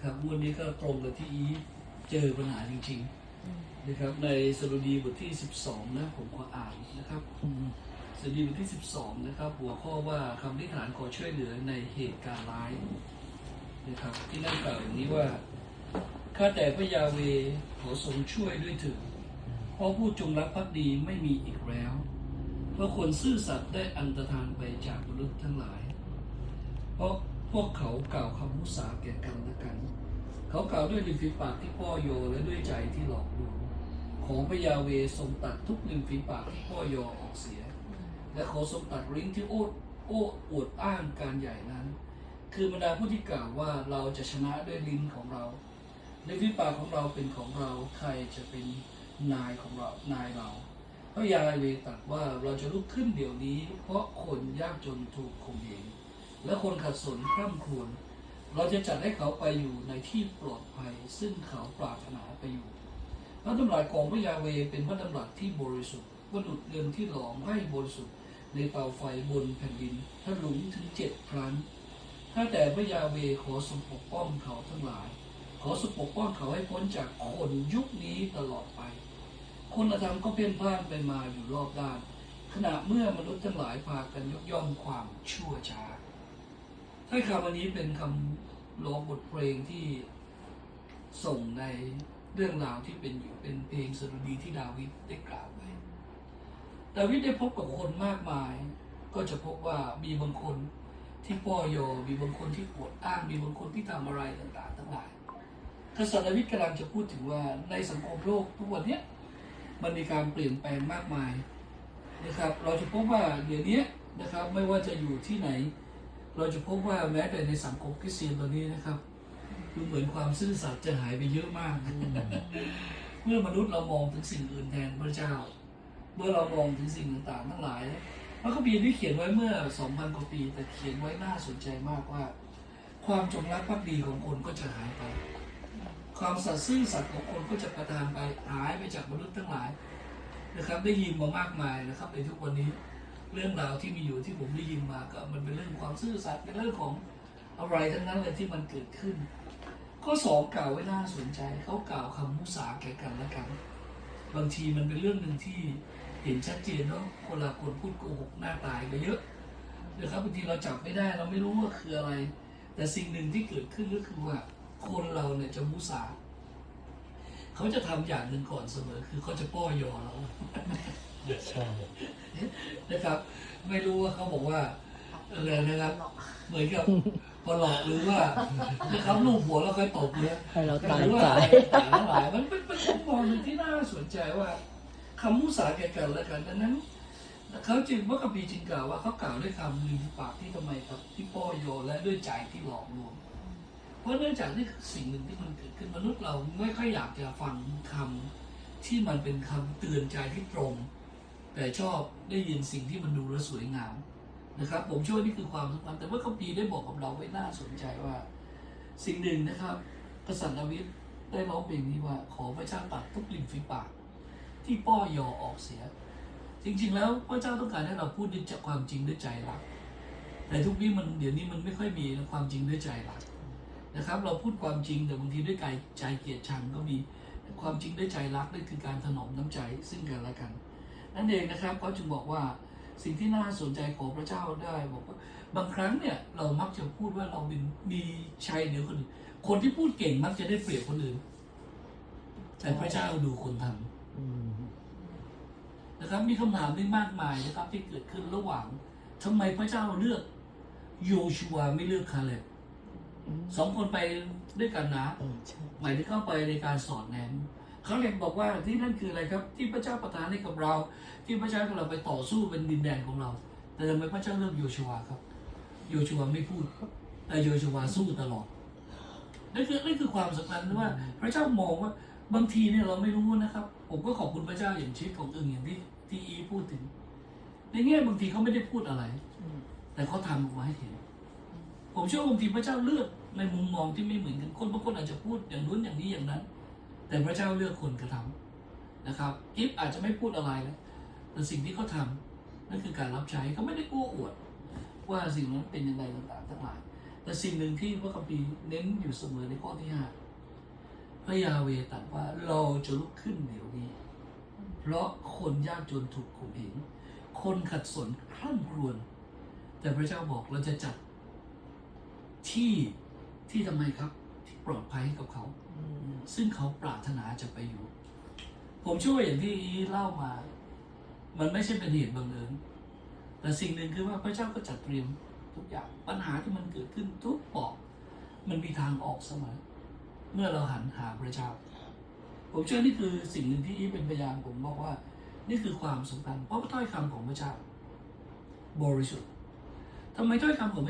นะครับงวดนี้ก็ตรงกับที่อีฟเจอปัญหาจริง ๆ นะครับ ในสดุดีบทที่ 12 นะ ผมขออ่านนะครับสดุดีบทที่ 12 นะครับ หัวข้อว่าคำที่ฐานขอช่วยเหลือในเหตุการณ์ร้ายนะครับ ที่นั่นกล่าวอย่างนี้ว่าข้าแต่พระยาเวห์ขอทรงช่วยด้วยเถิดเพราะผู้จงรักภักดีไม่มีอีกแล้ว เพราะคนซื่อสัตย์ได้อันตรธานไปจากมนุษย์ทั้งหลาย เพราะ พวกเขากล่าวคำมุสาแก่กันและกัน เขากล่าวด้วยริมฝีปากที่พ่อโยและด้วยใจที่หลอกลวงของพระยาเวทรงตัดทุกริมฝีปากที่พ่อโยออกเสีย และขอทรงตัดลิ้นที่โอ้โอ้อวดอ้างการใหญ่นั้น คือบรรดาผู้ที่กล่าวว่าเราจะชนะด้วยลิ้นของเราในวิปากของเราเป็นของเราใครจะเป็นนายของเรานายเราพระยาเวตรัสว่าเราจะลุกขึ้นเดี๋ยวนี้ เพราะคนยากจนถูกข่มเหง และคนขัดสนคร่ำครวญเราจะจัดให้เขาไปอยู่ในที่ปลอดภัย ซึ่งเขาปรารถนาไปอยู่พระดำรัสของพระยาเวเป็นพระดำรัสที่บริสุทธิ์ว่าดุจเงินที่หลอมให้บริสุทธิ์ในเตาไฟบนแผ่นดินถ้าหลุงถึงเจ็ดครั้ง ถ้าแต่พระยาเวขอทรงปกป้องเขาทั้งหลาย ขอทรงปกป้องเขาให้พ้นจากคนยุคนี้ตลอดไปคุณธรรมก็เพ่นพ่านไปมาอยู่รอบด้าน ขณะเมื่อมนุษย์ทั้งหลายพากันยกย่องความชั่วช้า ถ้อยคำอันนี้เป็นคำร้องบทเพลงที่ส่งในเรื่องราวที่เป็นอยู่เป็นเพลงสดุดีที่ดาวิดได้กล่าวไว้ ดาวิดได้พบกับคนมากมาย ก็จะพบว่ามีบางคนที่ป้อโยมีบางคนที่ปวดอ้าง มีบางคนที่ทำอะไรต่างๆทั้งหลายกษัตริย์ดาวิดกำลังจะพูดถึงว่าในสังคมโลกทุกวันนี้มันมีการเปลี่ยนแปลงมากมายนะครับ เราจะพบว่าเดี๋ยวนี้นะครับไม่ว่าจะอยู่ที่ไหน เราจะพบว่าแม้แต่ในสังคมคริสเตียนตอนนี้นะครับดูเหมือนความซื่อสัตย์จะหายไปเยอะมาก เมื่อมนุษย์เรามองถึงสิ่งอื่นแทนพระเจ้า เมื่อเรามองถึงสิ่งต่างๆทั้งหลายพระคัมภีร์ที่เขียนไว้เมื่อ 2,000 กว่าปีแต่เขียนไว้น่าสนใจมากว่า ความจงรักภักดีของคนก็จะหายไป ความสัตย์ซื่อสัตย์ของคนก็จะประทานไปหายไปจากมนุษย์ทั้งหลายนะครับ ได้ยินมามากมายนะครับในทุกวันนี้ เรื่องราวที่มีอยู่ที่ผมได้ยินมาก็มันเป็นเรื่องความซื่อสัตย์เป็นเรื่องของอะไรทั้งนั้นเลยที่มันเกิดขึ้น ข้อสองกล่าวไว้น่าสนใจเขากล่าวคำมุสาแก่กันและกัน บางทีมันเป็นเรื่องหนึ่งที่เห็นชัดเจนเนาะคนละคนพูดโกหกหน้าตายก็เยอะนะครับบางทีเราจับไม่ได้เราไม่รู้ว่าคืออะไร แต่สิ่งหนึ่งที่เกิดขึ้นก็คือว่าคนเราเนี่ยจะมุสาเขาจะทำอย่างหนึ่งก่อนเสมอ คือเขาจะป้อยอเราใช่ นะครับ ไม่รู้ว่าเขาบอกว่าอะไรนะครับ เหมือนกับพอหลอกหรือว่านะครับลูกหัวแล้วค่อยตบเนี่ยให้เราตายหรือว่าตายต่างๆทั้งหลายมันเป็นเป็นมุมมองหนึ่งที่น่าสนใจว่าคำมุสาแก่กันและกันดังนั้นเขาจึงว่ากัมพีร์จึงกล่าวว่าเขากล่าวด้วยคำลืมปากที่ทำไมครับที่ป้อโยนและด้วยใจที่หลอกลวงเพราะเนื่องจากนี่คือสิ่งหนึ่งที่มันเกิดขึ้นมนุษย์เราไม่ค่อยอยากจะฟังคำที่มันเป็นคำเตือนใจที่ตรง แต่ชอบได้ยินสิ่งที่มันดูและสวยงามนะครับ ผมเชื่อว่านี่คือความสำคัญแต่ว่าคัมภีร์ได้บอกกับเราไว้น่าสนใจว่า สิ่งหนึ่งนะครับ กษัตริย์ดาวิดได้ร้องเพลงนี้ว่า ขอพระเจ้าตัดทุกริมฝีปาก ที่ป้อยอออกเสีย จริง ๆ แล้วพระเจ้าต้องการให้เราพูดด้วยความจริงด้วยใจรักแต่ทุกนี้มันเดี๋ยวนี้มันไม่ค่อยมีนะความจริงด้วยใจรักนะครับ เราพูดความจริงแต่บางทีด้วยใจใจเกลียดชังก็มีความจริงด้วยใจรักนั่นคือการถนอมน้ำใจซึ่งกันและกัน นั่นเองนะครับเขาจึงบอกว่าสิ่งที่น่าสนใจของพระเจ้าได้บอกว่า บางครั้งเนี่ยเรามักจะพูดว่าเราเป็นมีชัยเหนือคนอื่นคนที่พูดเก่งมักจะได้เปรียบคนอื่น แต่พระเจ้าดูคนทำอืมนะครับ มีคำถามที่มากมายนะครับ ที่เกิดขึ้นระหว่างทำไมพระเจ้าเลือกโยชัวไม่เลือกคาเลบสองคนไปด้วยกันนะเออใช่หมายถึงเข้าไปในการสอนแน มคาเลบบอกว่าที่นั่นคืออะไรครับ ที่พระเจ้าประทานให้กับเรา ที่พระเจ้าให้เราไปต่อสู้เป็นดินแดนของเรา แต่ทำไมพระเจ้าเลือกโยชัวครับโยชัวไม่พูดแต่โยชัวสู้ตลอดนั่นคือนั่นคือความสำคัญว่า พระเจ้ามองว่าบางทีเนี่ยเราไม่รู้นะครับ ผมก็ขอบคุณพระเจ้าอย่างชีวิตของอึงอย่างที่ที่อีพูดถึง ในแง่บางทีเขาไม่ได้พูดอะไร แต่เขาทำออกมาให้เห็น ผมเชื่อว่าบางทีพระเจ้าเลือกในมุมมองที่ไม่เหมือนกันคนบางคนอาจจะพูดอย่างนู้นอย่างนี้อย่างนั้น แต่พระเจ้าเลือกคนกระทำนะครับกิฟอาจจะไม่พูดอะไรนะแต่สิ่งที่เขาทำนั่นคือการรับใช้เขาไม่ได้กู้อวด ว่าสิ่งนั้นเป็นยังไงต่างๆทั้งหลายแต่สิ่งหนึ่งที่พระคัมภีร์เน้นอยู่เสมอในข้อที่ห้าพระยาเวตรัสว่าเราจะลุกขึ้นเดี๋ยวนี้ เพราะคนยากจนถูกข่มเหงคนขัดสนคร่ำครวญแต่พระเจ้าบอกเราจะจัดที่ที่ทำไมครับ ปลอดภัยให้กับเขา ซึ่งเขาปรารถนาจะไปอยู่ ผมเชื่อว่าอย่างที่อีเล่ามา มันไม่ใช่เป็นเหตุบังเอิญแต่สิ่งหนึ่งคือว่าพระเจ้าก็จัดเตรียมทุกอย่างปัญหาที่มันเกิดขึ้นทุกปอกมันมีทางออกเสมอ เมื่อเราหันหาพระเจ้า ผมเชื่อนี่คือสิ่งหนึ่งที่อีเป็นพยานผมบอกว่า นี่คือความสำคัญเพราะว่าถ้อยคำของพระเจ้าบริสุทธิ์ทำไมถ้อยคำของ